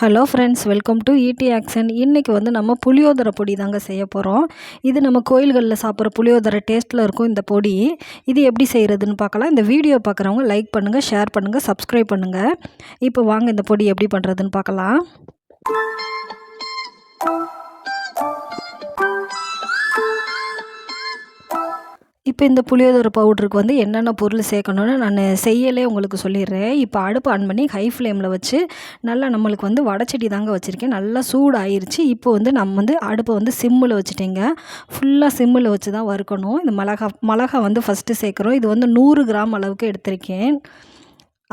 Hello friends welcome to ED action இன்றைக்கி வந்து நம்ம புளியோதரை பொடி தாங்க செய்ய போகிறோம் இது நம்ம கோயில்களில் சாப்பிட்ற புளியோதரை டேஸ்ட்டில் இருக்கும் இந்த பொடி. இது எப்படி செய்கிறதுன்னு பார்க்கலாம். இந்த வீடியோ பார்க்குறவங்க லைக் பண்ணுங்கள் ஷேர் பண்ணுங்கள் சப்ஸ்கிரைப் பண்ணுங்கள் இப்போ வாங்க இந்த பொடி எப்படி பண்ணுறதுன்னு பார்க்கலாம். இப்போ இந்த புளியோதரை பவுட்ருக்கு வந்து என்னென்ன பொருள் சேர்க்கணுன்னு நான் செய்யலே உங்களுக்கு சொல்லிடுறேன். இப்போ அடுப்பு ஆன் பண்ணி ஹை ஃப்ளேமில் வச்சு நல்லா நம்மளுக்கு வந்து வடச்சட்டி தாங்க வச்சுருக்கேன். நல்லா சூடு ஆயிருச்சு இப்போ வந்து நம்ம வந்து அடுப்பை வந்து சிம்மில் வச்சுட்டேங்க. ஃபுல்லாக சிம்மில் வச்சு தான் வறுக்கணும். இந்த மிளகா மிளகா வந்து ஃபஸ்ட்டு சேர்க்குறோம். இது வந்து நூறு கிராம் அளவுக்கு எடுத்திருக்கேன்.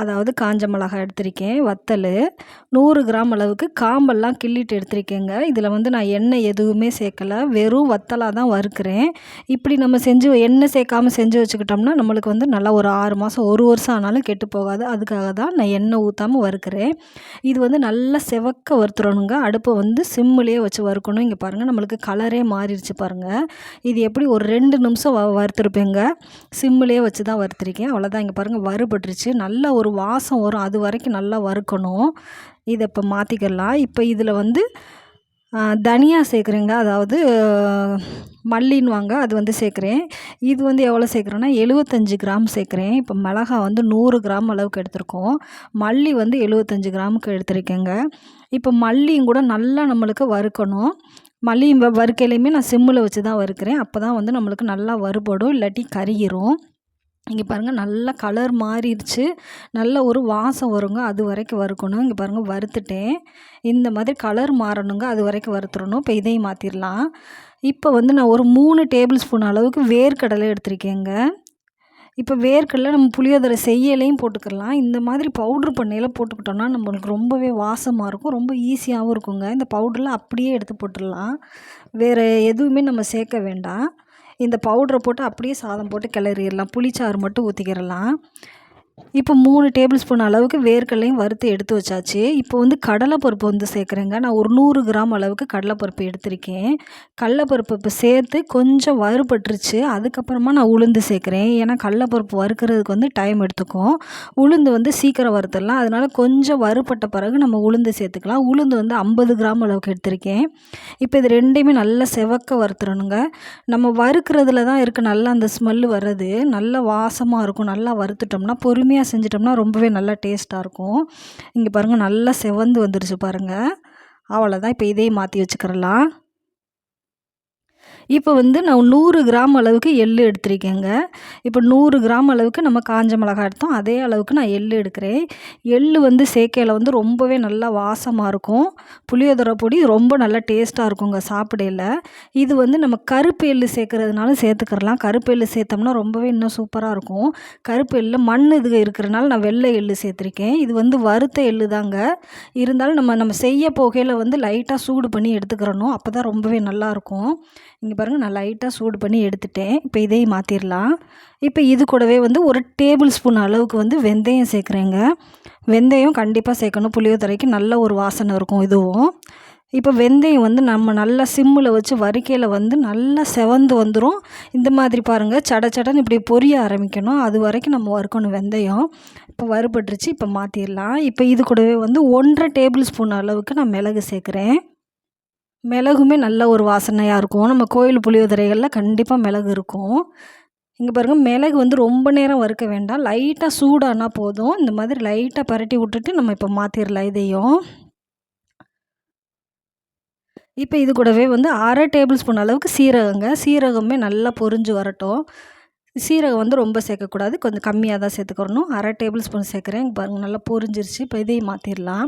அதாவது காஞ்ச மிளகா எடுத்திருக்கேன் வத்தல். நூறு கிராம் அளவுக்கு காம்பெல்லாம் கிள்ளிட்டு எடுத்திருக்கேங்க. இதில் வந்து நான் எண்ணெய் எதுவுமே சேர்க்கலை. வெறும் வத்தலாக தான் வறுக்கிறேன். இப்படி நம்ம செஞ்சு எண்ணெய் சேர்க்காமல் செஞ்சு வச்சுக்கிட்டோம்னா நம்மளுக்கு வந்து நல்லா ஒரு ஆறு மாதம் ஒரு வருஷம் ஆனாலும் கெட்டு போகாது. அதுக்காக தான் நான் எண்ணெய் ஊற்றாமல் வறுக்கிறேன். இது வந்து நல்லா செவக்க வறுத்துறணுங்க அடுப்பை வந்து சிம்மிலேயே வச்சு வறுக்கணும். இங்கே பாருங்கள் நம்மளுக்கு கலரே மாறிடுச்சு பாருங்கள் இது எப்படி ஒரு ரெண்டு நிமிஷம் வ வறுத்துருப்பேங்க. சிம்மிலேயே வச்சு தான் வறுத்துருக்கேன். அவ்வளோதான் இங்கே பாருங்கள் வறுபட்டுருச்சு. நல்ல ஒரு ஒரு வாசம் வரும். அது வரைக்கும் நல்லா வறுக்கணும். இதை இப்போ மாற்றிக்கலாம் இப்போ இதில் வந்து தனியா சேர்க்குறேங்க. அதாவது மல்லின்னுவாங்க. அது வந்து சேர்க்குறேன். இது வந்து எவ்வளோ சேர்க்குறேன்னா எழுபத்தஞ்சி கிராம் சேர்க்குறேன். இப்போ மிளகா வந்து நூறு கிராம் அளவுக்கு எடுத்திருக்கோம். மல்லி வந்து எழுபத்தஞ்சி கிராமுக்கு எடுத்திருக்கேங்க. இப்போ மல்லியும் கூட நல்லா நம்மளுக்கு வறுக்கணும். மல்லியும் வறுக்கையிலையுமே நான் சிம்மில் வச்சு தான் வறுக்கிறேன். அப்போ தான் வந்து நம்மளுக்கு நல்லா வறுபடும். இல்லாட்டி கருகிரும். இங்கே பாருங்கள் நல்லா கலர் மாறிடுச்சு. நல்ல ஒரு வாசம் வருங்க அது வரைக்கும் வறுக்கணும். இங்கே பாருங்கள் வறுத்துட்டேன். இந்த மாதிரி கலர் மாறணுங்க அது வரைக்கும் வறுத்துடணும். இப்போ இதையும் மாற்றிடலாம் இப்போ வந்து நான் ஒரு மூணு டேபிள் ஸ்பூன் அளவுக்கு வேர்க்கடலை எடுத்திருக்கேங்க. இப்போ வேர்க்கடலை நம்ம புளியோதரை செய்யலையும் போட்டுக்கலாம். இந்த மாதிரி பவுட்ரு பண்ணையில் போட்டுக்கிட்டோம்னா நம்மளுக்கு ரொம்பவே வாசமாக இருக்கும் ரொம்ப ஈஸியாகவும் இருக்குங்க. இந்த பவுடரில் அப்படியே எடுத்து போட்டுடலாம். வேறு எதுவுமே நம்ம சேர்க்க வேண்டாம். இந்த பவுட்ரை போட்டு அப்படியே சாதம் போட்டு கிளறிடலாம். புளிச்சாறு மட்டும் ஊற்றிக்கிறலாம் இப்போ மூணு டேபிள் ஸ்பூன் அளவுக்கு வேர்க்கடலையும் வறுத்து எடுத்து வச்சாச்சு. இப்போ வந்து கடலைப்பருப்பு வந்து சேர்க்குறேங்க. நான் ஒரு நூறு கிராம் அளவுக்கு கடலைப்பருப்பு எடுத்திருக்கேன். கடலைப்பருப்பு இப்போ சேர்த்து கொஞ்சம் வறுபட்டுருச்சு. அதுக்கப்புறமா நான் உளுந்து சேர்க்குறேன். ஏன்னா கடலைப்பருப்பு வறுக்கிறதுக்கு வந்து டைம் எடுத்துக்கும். உளுந்து வந்து சீக்கிரம் வறுத்துடலாம். அதனால் கொஞ்சம் வறுபட்ட பிறகு நம்ம உளுந்து சேர்த்துக்கலாம். உளுந்து வந்து ஐம்பது கிராம் அளவுக்கு எடுத்திருக்கேன். இப்போ இது ரெண்டையுமே நல்லா செவக்க வறுத்துறணுங்க நம்ம வறுக்கிறதுல தான் இருக்குது நல்லா அந்த ஸ்மெல்லு வர்றது. நல்ல வாசமாக இருக்கும். நல்லா வறுத்துட்டோம்னா பொறுமையாக பொறுமையாக செஞ்சிட்டோம்னா ரொம்பவே நல்லா டேஸ்ட்டாக இருக்கும். இங்கே பாருங்கள் நல்லா செவந்து வந்துருச்சு பாருங்கள் அவ்வளோதான் இப்போ இதே மாற்றி வச்சுக்கிறலாம். இப்போ வந்து நான் நூறு கிராம் அளவுக்கு எள் எடுத்திருக்கேங்க. இப்போ நூறு கிராம் அளவுக்கு நம்ம காஞ்ச மிளகா எடுத்தோம். அதே அளவுக்கு நான் எள் எடுக்கிறேன். எள் வந்து சேர்க்கையில் வந்து ரொம்பவே நல்லா வாசமாக இருக்கும். புளியோதரை பொடி ரொம்ப நல்லா டேஸ்ட்டாக இருக்குங்க சாப்பிடையில். இது வந்து நம்ம கருப்பு எள் சேர்க்குறதுனால சேர்த்துக்கிறலாம். கருப்பு எள் சேர்த்தோம்னா ரொம்பவே இன்னும் சூப்பராக இருக்கும். கருப்பு எள் மண் இது இருக்கிறனால நான் வெள்ளை எள் சேர்த்துருக்கேன். இது வந்து வறுத்த எள் தாங்க. இருந்தாலும் நம்ம நம்ம செய்ய போகையில் வந்து லைட்டாக சூடு பண்ணி எடுத்துக்கிறணும். அப்போ தான் ரொம்பவே நல்லாயிருக்கும் இங்கே பாருங்கள் நான் லைட்டாக சூடு பண்ணி எடுத்துட்டேன். இப்போ இதையும் மாற்றிடலாம் இப்போ இது கூடவே வந்து ஒரு டேபிள் ஸ்பூன் அளவுக்கு வந்து வெந்தயம் சேர்க்குறேங்க. வெந்தயம் கண்டிப்பாக சேர்க்கணும். புளியோதரைக்கு நல்ல ஒரு வாசனை இருக்கும் இதுவும். இப்போ வெந்தயம் வந்து நம்ம நல்லா சிம்மில் வச்சு வரிக்கையில் வந்து நல்லா செவந்து வந்துடும் இந்த மாதிரி பாருங்கள் சட சடன்னு இப்படி பொரிய ஆரம்பிக்கணும். அது வரைக்கும் நம்ம வறுக்கணும் வெந்தயம். இப்போ வறுபட்டுருச்சு இப்போ மாற்றிடலாம் இப்போ இது கூடவே வந்து ஒன்றரை டேபிள் ஸ்பூன் அளவுக்கு நான் மிளகு சேர்க்குறேன். மிளகுமே நல்ல ஒரு வாசனையாக இருக்கும். நம்ம கோயில் புளியோதரைகளில் கண்டிப்பாக மிளகு இருக்கும். இங்கே பாருங்கள் மிளகு வந்து ரொம்ப நேரம் வறுக்க வேண்டாம். லைட்டாக சூடானா போதும். இந்த மாதிரி லைட்டாக பரட்டி விட்டுட்டு நம்ம இப்போ மாற்றிடலாம் இதையும். இப்போ இது கூடவே வந்து அரை டேபிள் ஸ்பூன் அளவுக்கு சீரகங்க. சீரகமே நல்லா பொரிஞ்சு வரட்டும். சீரகம் வந்து ரொம்ப சேர்க்கக்கூடாது. கொஞ்சம் கம்மியாக தான் சேர்த்துக்கிறணும் அரை டேபிள் ஸ்பூன் சேர்க்குறேன். பாருங்கள் நல்லா பொரிஞ்சிருச்சு. இப்போ இதையும் மாற்றிடலாம்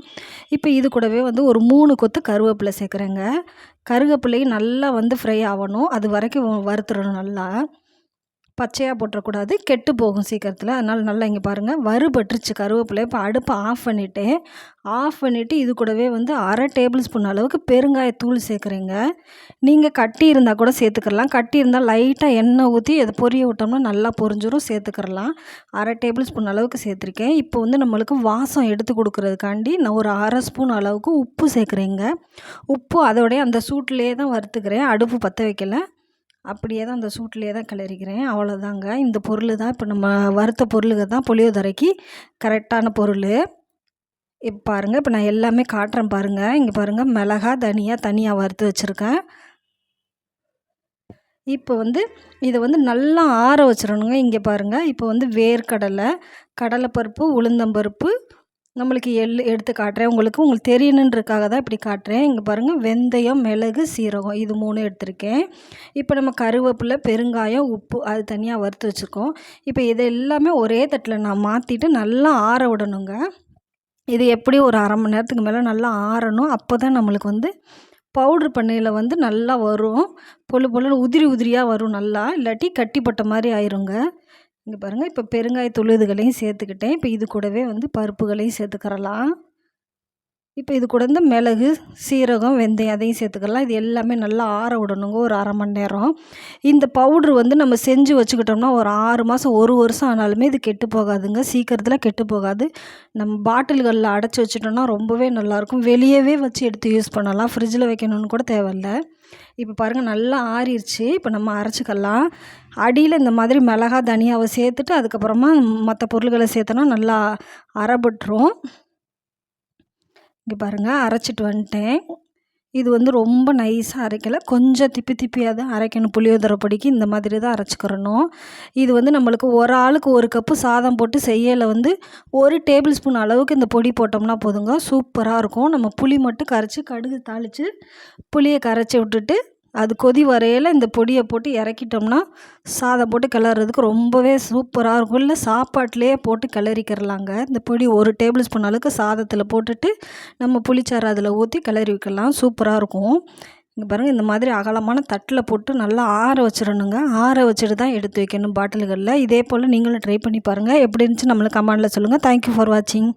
இப்போ இது கூடவே வந்து ஒரு மூணு கொத்து கருவேப்பிலை சேர்க்குறேங்க. கருவேப்பிலையும் நல்லா வந்து ஃப்ரை ஆகணும். அது வரைக்கும் வறுத்துடணும் நல்லா. பச்சையாக போட்டுறக்கூடாது. கெட்டு போகும் சீக்கிரத்தில். அதனால் நல்லா இங்கே பாருங்கள் வறுபட்டுருச்சு கருவேப்பிலை. இப்போ அடுப்பை ஆஃப் பண்ணிவிட்டேன் ஆஃப் பண்ணிவிட்டு இது கூடவே வந்து அரை டேபிள் ஸ்பூன் அளவுக்கு பெருங்காயத்தூள் சேர்க்குறேங்க. நீங்கள் கட்டி இருந்தால் கூட சேர்த்துக்கலாம். கட்டி இருந்தால் லைட்டாக எண்ணெய் ஊற்றி அதை பொரிய விட்டோம்னா நல்லா பொரிஞ்சிடும் சேர்த்துக்கிறலாம் அரை டேபிள் ஸ்பூன் அளவுக்கு சேர்த்துருக்கேன். இப்போ வந்து நம்மளுக்கு வாசம் எடுத்து கொடுக்குறதுக்காண்டி நான் ஒரு அரை ஸ்பூன் அளவுக்கு உப்பு சேர்க்குறேங்க. உப்பு அதோடைய அந்த சூட்லேயே தான் வறுத்துக்கிறேன். அடுப்பு பற்ற வைக்கல. அப்படியே தான் அந்த சூட்லேயே தான் கிளறிக்கிறேன். அவ்வளோதாங்க இந்த பொருள் தான் இப்போ நம்ம வறுத்த பொருளுக்கு தான் புளியோதரைக்கு கரெக்டான பொருள். இப்போ பாருங்கள் இப்போ நான் எல்லாமே காட்டுறேன் பாருங்கள் இங்கே பாருங்கள் மிளகா தனியாக தனியாக வறுத்து வச்சுருக்கேன். இப்போ வந்து இதை வந்து நல்லா ஆற வச்சிடணுங்க இங்கே பாருங்கள் இப்போ வந்து வேர்க்கடலை கடலைப்பருப்பு உளுந்தம்பருப்பு நம்மளுக்கு எள் எடுத்து காட்டுறேன். உங்களுக்கு உங்களுக்கு தெரியணுன்றக்காக தான் இப்படி காட்டுறேன். இங்கே பாருங்கள் வெந்தயம் மிளகு சீரகம் இது மூணு எடுத்திருக்கேன். இப்போ நம்ம கருவேப்பிலை பெருங்காயம் உப்பு அது தனியாக வறுத்து வச்சுருக்கோம். இப்போ இதை எல்லாமே ஒரே தட்டில் நான் மாற்றிட்டு நல்லா ஆற விடணுங்க. இது எப்படி ஒரு அரை மணி நேரத்துக்கு மேலே நல்லா ஆறணும் அப்போ தான் நம்மளுக்கு வந்து பவுட்ரு பண்ணையில் வந்து நல்லா வரும். பொழு பொழு உதிரி உதிரியாக வரும் நல்லா. இல்லாட்டி கட்டிப்பட்ட மாதிரி ஆயிருங்க. இங்கே பாருங்கள் இப்போ பெருங்காயத்தூள் இதுகளையும் சேர்த்துக்கிட்டேன். இப்போ இது கூடவே வந்து பருப்புகளையும் சேர்த்துக்கிறலாம். இப்போ இது கூட இந்த மிளகு சீரகம் வெந்தயம் அதையும் சேர்த்துக்கலாம். இது எல்லாமே நல்லா ஆற விடணுங்க ஒரு அரை மணி நேரம். இந்த பவுட்ரு வந்து நம்ம செஞ்சு வச்சுக்கிட்டோம்னா ஒரு ஆறு மாதம் ஒரு வருஷம் ஆனாலுமே இது கெட்டு போகாதுங்க. சீக்கிரத்தில் கெட்டு போகாது. நம்ம பாட்டில்களில் அடைச்சி வச்சுட்டோம்னா ரொம்பவே நல்லாயிருக்கும். வெளியவே வச்சு எடுத்து யூஸ் பண்ணலாம். ஃப்ரிட்ஜில் வைக்கணும்னு கூட தேவையில்ல. இப்போ பாருங்கள் நல்லா ஆறிடுச்சு இப்போ நம்ம அரைச்சிக்கலாம். அடியில் இந்த மாதிரி மிளகா தனியாவை சேர்த்துட்டு அதுக்கப்புறமா மற்ற பொருள்களை சேர்த்தோன்னா நல்லா அரைபட்டுரும். இங்கே பாருங்கள் அரைச்சிட்டு வந்துட்டேன். இது வந்து ரொம்ப நைஸாக அரைக்கலை. கொஞ்சம் திப்பி திப்பியாக தான் அரைக்கணும். புளியோதரை பொடிக்கு இந்த மாதிரி தான் அரைச்சிக்கிறணும். இது வந்து நம்மளுக்கு ஒரு ஆளுக்கு ஒரு கப்பு சாதம் போட்டு செய்யலை வந்து ஒரு டேபிள் ஸ்பூன் அளவுக்கு இந்த பொடி போட்டோம்னா போதுங்க. சூப்பராக இருக்கும். நம்ம புளி மட்டும் கரைச்சி கடுகு தாளித்து புளியை கரைச்சி விட்டுட்டு அது கொதி வரையில் இந்த பொடியை போட்டு இறக்கிட்டோம்னா சாதம் போட்டு கிளறதுக்கு ரொம்பவே சூப்பராக இருக்கும். இல்லை சாப்பாட்டிலே போட்டு கிளறிக்கிறலாங்க. இந்த பொடி ஒரு டேபிள் ஸ்பூன் அளவுக்கு சாதத்தில் போட்டுட்டு நம்ம புளிச்சாறு அதில் ஊற்றி கிளறி வைக்கலாம். சூப்பராக இருக்கும். இங்கே பாருங்கள் இந்த மாதிரி அகலமான தட்டில் போட்டு நல்லா ஆற வச்சிடணுங்க. ஆற வச்சுட்டு தான் எடுத்து வைக்கணும் பாட்டில்களில். இதே போல் நீங்களும் ட்ரை பண்ணி பாருங்கள் எப்படி இருந்துச்சு நம்மளுக்கு கமெண்டில் சொல்லுங்கள் தேங்க்யூ ஃபார் வாட்சிங்